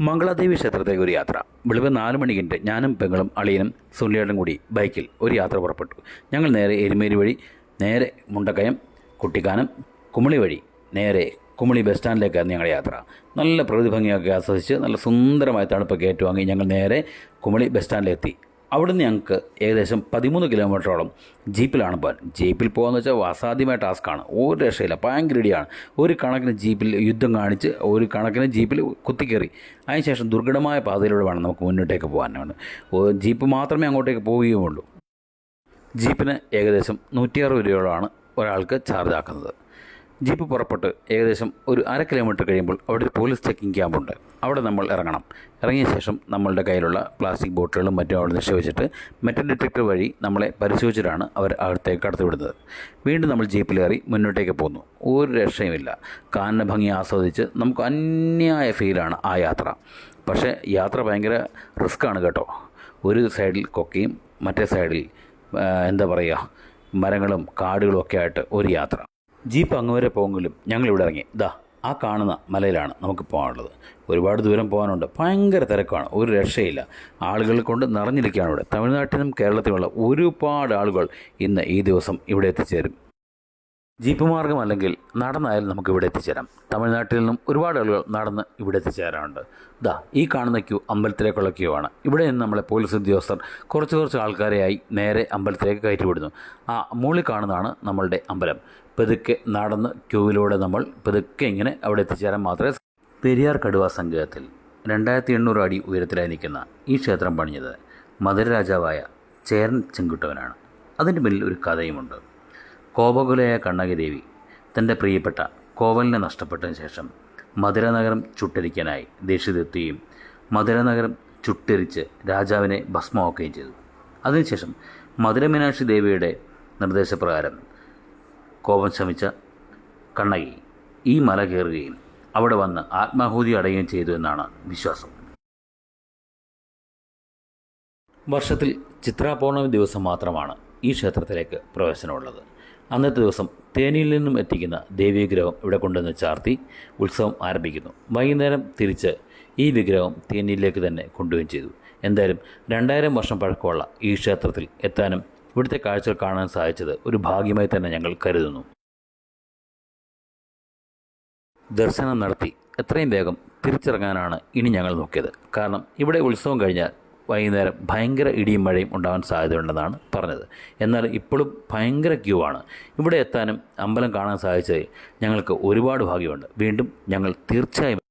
മംഗളാദേവി ക്ഷേത്രത്തേക്ക് ഒരു യാത്ര. വെളുപ്പ് നാല് മണിക്കിന്റെ ഞാനും പെങ്ങളും അളിയനും സുനിലേടും കൂടി ബൈക്കിൽ ഒരു യാത്ര പുറപ്പെട്ടു. ഞങ്ങൾ നേരെ എരുമേലി വഴി നേരെ മുണ്ടക്കയം കുട്ടിക്കാനം കുമളി വഴി നേരെ കുമളി ബസ് സ്റ്റാൻഡിലേക്കായിരുന്നു ഞങ്ങളുടെ യാത്ര. നല്ല പ്രകൃതി ഭംഗിയൊക്കെ ആസ്വദിച്ച് നല്ല സുന്ദരമായ തണുപ്പൊക്കെ ഏറ്റുവാങ്ങി ഞങ്ങൾ നേരെ കുമളി ബസ് സ്റ്റാൻഡിലെത്തി. അവിടുന്ന് ഞങ്ങൾക്ക് ഏകദേശം പതിമൂന്ന് കിലോമീറ്ററോളം ജീപ്പിലാണ് പോകാൻ. ജീപ്പിൽ പോകാന്ന് വെച്ചാൽ അസാധ്യമായ ടാസ്ക്കാണ്. ഒരു രക്ഷയില്ല. ഭയങ്കര ഇടിയാണ്. ഒരു കണക്കിന് ജീപ്പിൽ യുദ്ധം കാണിച്ച് ഒരു കണക്കിന് ജീപ്പിൽ കുത്തിക്കയറി അതിനുശേഷം ദുർഘടമായ പാതയിലൂടെ വേണം നമുക്ക് മുന്നോട്ടേക്ക് പോകാനാണ്. ജീപ്പ് മാത്രമേ അങ്ങോട്ടേക്ക് പോവുകയുമുള്ളൂ ജീപ്പിന് ഏകദേശം നൂറ്റി അറുപത് രൂപയോളമാണ് ഒരാൾക്ക് ചാർജ് ആക്കുന്നത്. ജീപ്പ് പുറപ്പെട്ട് ഏകദേശം ഒരു അര കിലോമീറ്റർ കഴിയുമ്പോൾ അവിടെ ഒരു പോലീസ് ചെക്കിംഗ് ക്യാമ്പുണ്ട് അവിടെ നമ്മൾ ഇറങ്ങണം. ഇറങ്ങിയ ശേഷം നമ്മളുടെ കയ്യിലുള്ള പ്ലാസ്റ്റിക് ബോട്ടിലുകളും മറ്റും അവിടെ നിക്ഷേപിച്ചിട്ട് മെറ്റൽ ഡിറ്റക്ടർ വഴി നമ്മളെ പരിശോധിച്ചിട്ടാണ് അവർ അകത്തേക്ക് കടത്തിവിടുന്നത്. വീണ്ടും നമ്മൾ ജീപ്പിൽ കയറി മുന്നോട്ടേക്ക് പോകുന്നു. ഒരു രക്ഷയുമില്ല. കാനന ഭംഗി ആസ്വദിച്ച് നമുക്ക് അന്യായ ഫീലാണ് ആ യാത്ര. പക്ഷേ യാത്ര ഭയങ്കര റിസ്ക്കാണ് കേട്ടോ. ഒരു സൈഡിൽ കൊക്കയും മറ്റേ സൈഡിൽ എന്താ പറയുക മരങ്ങളും കാടുകളും ഒക്കെ ആയിട്ട് ഒരു യാത്ര. ജീപ്പ് അങ്ങ് വരെ പോകുമെങ്കിലും ഞങ്ങളിവിടെ ഇറങ്ങി. ദാ ആ കാണുന്ന മലയിലാണ് നമുക്ക് പോകാനുള്ളത്. ഒരുപാട് ദൂരം പോകാനുണ്ട്. ഭയങ്കര തിരക്കാണ്. ഒരു രക്ഷയില്ല. ആളുകൾ കൊണ്ട് നിറഞ്ഞിരിക്കുകയാണ് ഇവിടെ. തമിഴ്നാട്ടിൽ നിന്നും കേരളത്തിലുള്ള ഒരുപാട് ആളുകൾ ഇന്ന് ഈ ദിവസം ഇവിടെ എത്തിച്ചേരും. ജീപ്പ് മാർഗം അല്ലെങ്കിൽ നടന്നായാലും നമുക്ക് ഇവിടെ എത്തിച്ചേരാം. തമിഴ്നാട്ടിൽ നിന്നും ഒരുപാട് ആളുകൾ നടന്ന് ഇവിടെ എത്തിച്ചേരാറുണ്ട്. ദാ ഈ കാണുന്ന ക്യൂ അമ്പലത്തിലേക്കുള്ള ക്യൂ ആണ്. ഇവിടെ നിന്ന് നമ്മളെ പോലീസ് ഉദ്യോഗസ്ഥർ കുറച്ച് കുറച്ച് ആൾക്കാരെയായി നേരെ അമ്പലത്തിലേക്ക് കയറ്റിവിടുന്നു. ആ മുകളിൽ കാണുന്നതാണ് നമ്മളുടെ അമ്പലം. പതുക്കെ നടന്ന് ക്യൂവിലൂടെ നമ്മൾ പതുക്കെ ഇങ്ങനെ അവിടെ എത്തിച്ചേരാൻ മാത്രമേ പെരിയാർ കടുവ സങ്കേതത്തിൽ രണ്ടായിരത്തി എണ്ണൂറ് അടി ഉയരത്തിലായി നിൽക്കുന്ന ഈ ക്ഷേത്രം പണിഞ്ഞത് മധുര രാജാവായ ചേരൻ ചെങ്കുട്ടവനാണ്. അതിന്റെ പിന്നിൽ ഒരു കഥയുമുണ്ട്. കോപകുലയായ കണ്ണകിദേവി തന്റെ പ്രിയപ്പെട്ട കോവലിനെ നഷ്ടപ്പെട്ടതിന് ശേഷം മധുരനഗരം ചുട്ടരിക്കാനായി ദേഷ്യത്തെത്തുകയും മധുരനഗരം ചുട്ടരിച്ച് രാജാവിനെ ഭസ്മമാക്കുകയും ചെയ്തു. അതിനുശേഷം മധുരമീനാക്ഷി ദേവിയുടെ നിർദ്ദേശപ്രകാരം കോപം ശമിച്ച കണ്ണകി ഈ മല കയറുകയും അവിടെ വന്ന് ആത്മാഹൂതി അടയുകയും ചെയ്തു എന്നാണ് വിശ്വാസം. വർഷത്തിൽ ചിത്രാ പൗർണമി ദിവസം മാത്രമാണ് ഈ ക്ഷേത്രത്തിലേക്ക് പ്രവേശനമുള്ളത്. അന്നത്തെ ദിവസം തേനിയിൽ നിന്നും എത്തിക്കുന്ന ദേവീവിഗ്രഹം ഇവിടെ കൊണ്ടുവന്ന് ചാർത്തി ഉത്സവം ആരംഭിക്കുന്നു. വൈകുന്നേരം തിരിച്ച് ഈ വിഗ്രഹം തേനിയിലേക്ക് തന്നെ കൊണ്ടുവരികയും ചെയ്തു. എന്തായാലും രണ്ടായിരം വർഷം പഴക്കമുള്ള ഈ ക്ഷേത്രത്തിൽ എത്താനും ഇവിടുത്തെ കാഴ്ചകൾ കാണാൻ സാധിച്ചത് ഒരു ഭാഗ്യമായി തന്നെ ഞങ്ങൾ കരുതുന്നു. ദർശനം നടത്തി. എത്രയും വേഗം തിരിച്ചിറങ്ങാനാണ് ഇനി ഞങ്ങൾ നോക്കിയത്. കാരണം ഇവിടെ ഉത്സവം കഴിഞ്ഞാൽ വൈകുന്നേരം ഭയങ്കര ഇടിയും മഴയും ഉണ്ടാകാൻ സാധ്യതയുണ്ടെന്നാണ് പറഞ്ഞത്. എന്നാൽ ഇപ്പോഴും ഭയങ്കര ക്യൂ ആണ്. ഇവിടെ എത്താനും അമ്പലം കാണാൻ സാധിച്ചത് ഞങ്ങൾക്ക് ഒരുപാട് ഭാഗ്യമുണ്ട്. വീണ്ടും ഞങ്ങൾ തീർച്ചയായും